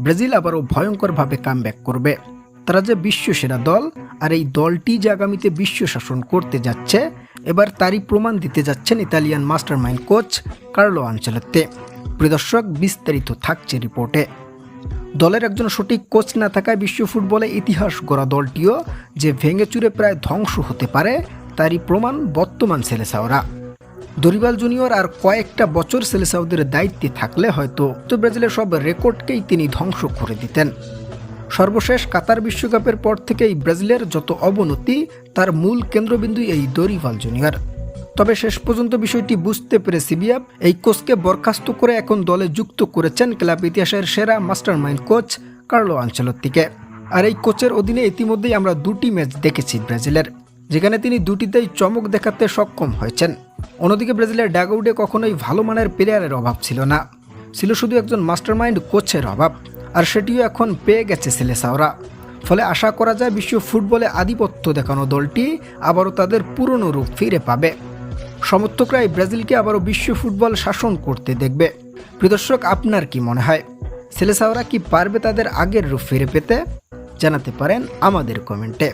Brazil আবারও ভয়ঙ্করভাবে comeback করবে। তারা যে বিশ্ব সেরা দল, আর এই দলটি যে আগামীতে বিশ্ব শাসন করতে যাচ্ছে, এবার তারই প্রমাণ দিতে যাচ্ছেন Italian mastermind coach Carlo Ancelotti প্রদর্শক বিস্তারিত থাকছে রিপোর্টে। দলের একজন সঠিক কোচ না থাকায় বিশ্ব ফুটবলে ইতিহাস গড়া দলটিও যে ভেঙে চুরে প্রায় ধ্বংস হতে পারে, তারই প্রমাণ বর্তমান সেলেসাওরা। দরিবাল জুনিয়র আর কয়েকটা বছর সেলেসাউদের দায়িত্বে থাকলে হয়তো তো ব্রাজিলের সব রেকর্ডকেই তিনি ধ্বংস করে দিতেন। সর্বশেষ কাতার বিশ্বকাপের পর থেকেই ব্রাজিলের যত অবনতি, তার মূল কেন্দ্রবিন্দু এই দরিভাল জুনিয়র। তবে শেষ পর্যন্ত বিষয়টি বুঝতে পেরে সিবিএফ এই কোচকে বরখাস্ত করে এখন দলে যুক্ত করেছেন ক্লাব ইতিহাসের সেরা মাস্টারমাইন্ড কোচ কার্লো আঞ্চলত্তিকে আর এই কোচের অধীনে ইতিমধ্যেই আমরা দুটি ম্যাচ দেখেছি ব্রাজিলের, যেখানে তিনি দুটিতেই চমক দেখাতে সক্ষম হয়েছেন। অন্যদিকে ব্রাজিলের ড্যাগউডে কখনোই ভালো মানের প্লেয়ারের অভাব ছিল না। ছিল শুধু একজন মাস্টারমাইন্ড কোচের অভাব, আর সেটিও এখন পেয়ে গেছে সেলেসাওরা। ফলে আশা করা যায় বিশ্ব ফুটবলে আধিপত্য দেখানো দলটি আবারও তাদের পুরনো রূপ ফিরে পাবে। সমর্থকরা এই ব্রাজিলকে আবারও বিশ্ব ফুটবল শাসন করতে দেখবে। প্রদর্শক আপনার কি মনে হয়? সেলেসাওরা কি পারবে তাদের আগের রূপ ফিরে পেতে? জানাতে পারেন আমাদের কমেন্টে।